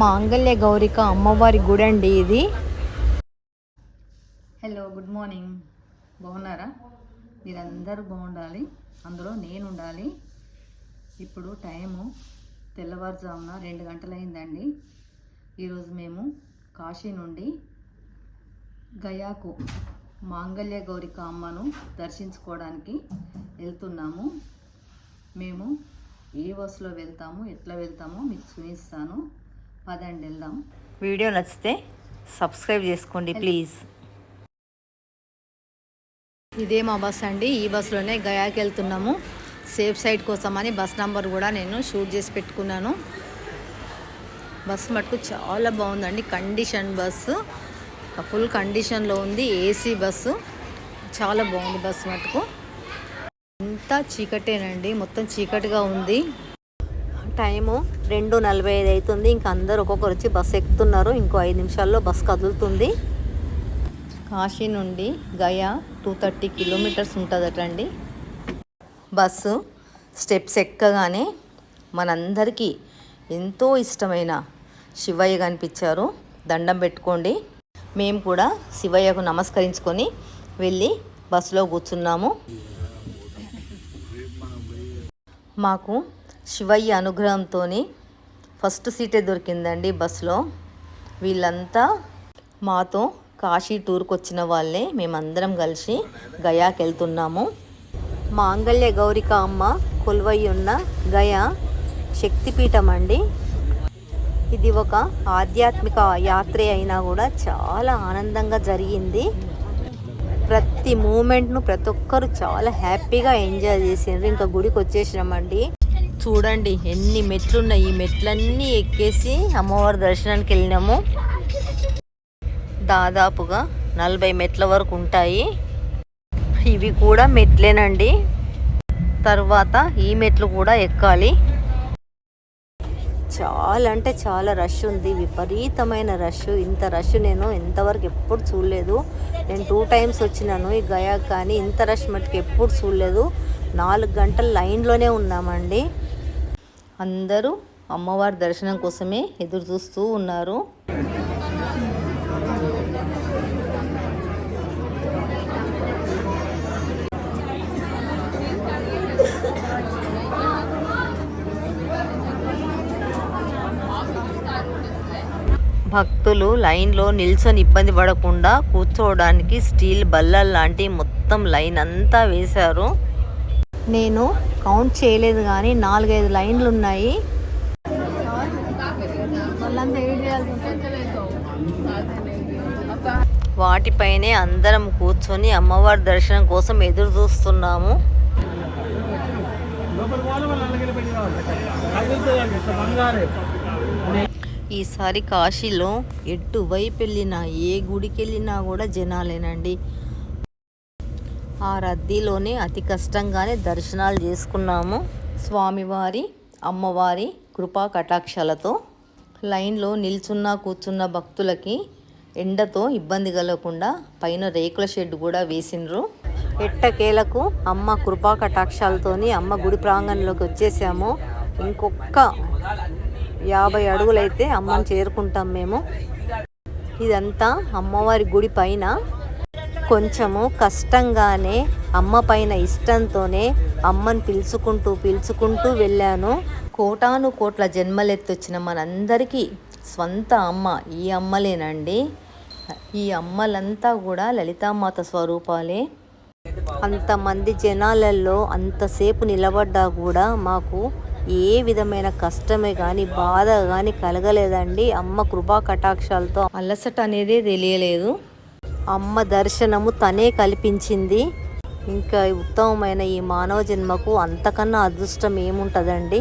మాంగళ్య గౌరిక అమ్మవారి గుడి అండి ఇది. హలో గుడ్ మార్నింగ్ బాగున్నారా? మీరందరూ బాగుండాలి. అందులో నేను ఉండాలి ఇప్పుడు టైము తెల్లవారుజామున రెండు గంటలైందండి. ఈరోజు మేము కాశీ నుండి గయాకు మాంగళ్య గౌరిక అమ్మను దర్శించుకోవడానికి వెళ్తున్నాము. మేము ఏ బస్సులో వెళ్తాము ఎట్లా వెళ్తామో మీకు చూపిస్తాను. పదండి వెళ్దాం. వీడియో నచ్చితే సబ్స్క్రైబ్ చేసుకోండి ప్లీజ్. ఇదే మా బస్ అండి. ఈ బస్సులోనే గయాకి వెళ్తున్నాము. సేఫ్ సైడ్ కోసమని బస్ నంబర్ కూడా నేను షూట్ చేసి పెట్టుకున్నాను. బస్ మటుకు చాలా బాగుందండి. కండిషన్ బస్సు ఫుల్ కండిషన్లో ఉంది. ఏసీ బస్సు చాలా బాగుంది బస్సు మటుకు. అంతా చీకటేనండి. మొత్తం చీకటిగా ఉంది. టైము రెండు నలభై ఐదు అవుతుంది. ఇంకా అందరు ఒక్కొక్కరు వచ్చి బస్సు ఎక్కుతున్నారు. ఇంకో ఐదు నిమిషాల్లో బస్ కదులుతుంది. కాశీ నుండి గయా టూ థర్టీ కిలోమీటర్స్ ఉంటుందటండి బస్సు స్టెప్స్ ఎక్కగానే మనందరికీ ఎంతో ఇష్టమైన శివయ్య కనిపించారు. దండం పెట్టుకోండి. మేము కూడా శివయ్యకు నమస్కరించుకొని వెళ్ళి బస్సులో కూర్చున్నాము. మాకు శివయ్య అనుగ్రహంతో ఫస్ట్ సీటే దొరికిందండి బస్సులో. వీళ్ళంతా మాతో కాశీ టూర్కి వచ్చిన వాళ్ళే మేమందరం కలిసి గయాకి వెళ్తున్నాము మాంగళ్య గౌరిక అమ్మ కొలువై ఉన్న గయా శక్తిపీఠం అండి ఇది ఒక ఆధ్యాత్మిక యాత్రే అయినా కూడా చాలా ఆనందంగా జరిగింది. ప్రతి మూమెంట్ను ప్రతి ఒక్కరు చాలా హ్యాపీగా ఎంజాయ్ చేసిండ్రు. ఇంకా గుడికి వచ్చేసినామండి చూడండి ఎన్ని మెట్లు ఉన్నాయి ఈ మెట్లన్నీ ఎక్కేసి అమ్మవారి దర్శనానికి వెళ్ళినాము. దాదాపుగా నలభై మెట్ల వరకు ఉంటాయి. ఇవి కూడా మెట్లేనండి. తర్వాత ఈ మెట్లు కూడా ఎక్కాలి. చాలా అంటే చాలా రష్ ఉంది. విపరీతమైన రష్. ఇంత రష్ నేను ఇంతవరకు ఎప్పుడు చూడలేదు. నేను టూ టైమ్స్ వచ్చినాను ఈ గయా కానీ ఇంత రష్ మటుకు ఎప్పుడు చూడలేదు. నాలుగు గంటలు లైన్లోనే ఉన్నామండి. అందరూ అమ్మవారి దర్శనం కోసమే ఎదురు చూస్తూ ఉన్నారు. భక్తులు లైన్లో నిల్చొని ఇబ్బంది పడకుండా కూర్చోవడానికి స్టీల్ బల్లల్ లాంటి మొత్తం లైన్ అంతా వేశారు. నేను కౌంట్ చేయలేదు కానీ నాలుగైదు లైన్లు ఉన్నాయి. వాటిపైనే అందరం కూర్చొని అమ్మవారి దర్శనం కోసం ఎదురు చూస్తున్నాము. ఈసారి కాశీలో ఎటువైపు వెళ్ళినా ఏ గుడికి వెళ్ళినా కూడా జనాలేనండి. ఆ రద్దీలోనే అతి కష్టంగానే దర్శనాలు చేసుకున్నాము. స్వామివారి అమ్మవారి కృపా కటాక్షాలతో లైన్లో నిల్చున్న కూర్చున్న భక్తులకి ఎండతో ఇబ్బంది కలగకుండా పైన రేకుల షెడ్ కూడా వేసిండ్రు. ఎట్టకేలకు అమ్మ కృపా కటాక్షాలతోని అమ్మ గుడి ప్రాంగణంలోకి వచ్చేసాము. ఇంకొక యాభై అడుగులైతే అమ్మని చేరుకుంటాం మేము. ఇదంతా అమ్మవారి గుడి పైన కొంచెము కష్టంగానే అమ్మ పైన ఇష్టంతోనే అమ్మని పిలుచుకుంటూ పిలుచుకుంటూ వెళ్ళాను. కోటాను కోట్ల జన్మలెత్తొచ్చిన మనందరికీ స్వంత అమ్మ ఈ అమ్మలేనండి. ఈ అమ్మలంతా కూడా లలితామాత స్వరూపాలే. అంతమంది జనాలలో అంతసేపు నిలబడ్డా కూడా మాకు ఏ విధమైన కష్టమే కానీ బాధ కానీ కలగలేదండి. అమ్మ కృపా కటాక్షాలతో అలసట అనేదే తెలియలేదు. అమ్మ దర్శనము తనే కల్పించింది. ఇంకా ఉత్తమమైన ఈ మానవ జన్మకు అంతకన్నా అదృష్టం ఏముంటుందండి?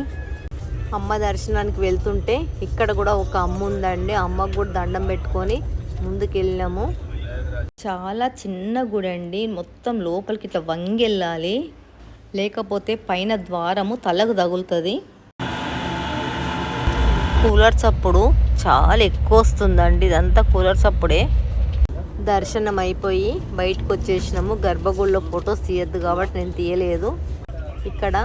అమ్మ దర్శనానికి వెళ్తుంటే ఇక్కడ కూడా ఒక అమ్మ ఉందండి. అమ్మకు కూడా దండం పెట్టుకొని ముందుకెళ్ళినాము. చాలా చిన్న గుడి అండి మొత్తం లోపలికి ఇట్లా వంగెళ్ళాలి. లేకపోతే పైన ద్వారము తలకు తగులుతుంది. కూలర్స్ అప్పుడు చాలా ఎక్కువ వస్తుందండి. ఇదంతా కూలర్స్ అప్పుడే దర్శనం అయిపోయి బయటకు వచ్చేసినాము గర్భగుడిలో ఫొటోస్ తీయద్దు కాబట్టి నేను తీయలేదు. ఇక్కడ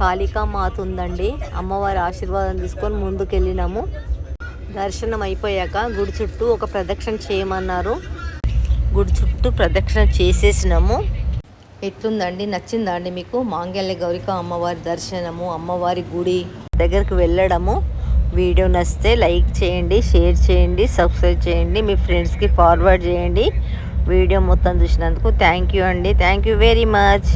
కాళికా మాత ఉందండి. అమ్మవారి ఆశీర్వాదం తీసుకొని ముందుకెళ్ళినాము. దర్శనం అయిపోయాక గుడి చుట్టూ ఒక ప్రదక్షిణ చేయమన్నారు. గుడి చుట్టూ ప్రదక్షిణ చేసేసినాము. ఎట్లుందండి? నచ్చిందా అండి మీకు? మాంగళ్య గౌరిక అమ్మవారి దర్శనము అమ్మవారి గుడి దగ్గరికి వెళ్ళడము. వీడియో నచ్చితే లైక్ చేయండి షేర్ చేయండి సబ్స్క్రైబ్ చేయండి మీ ఫ్రెండ్స్కి ఫార్వర్డ్ చేయండి. వీడియో మొత్తం చూసినందుకు థ్యాంక్ యూ అండి. Thank you very much.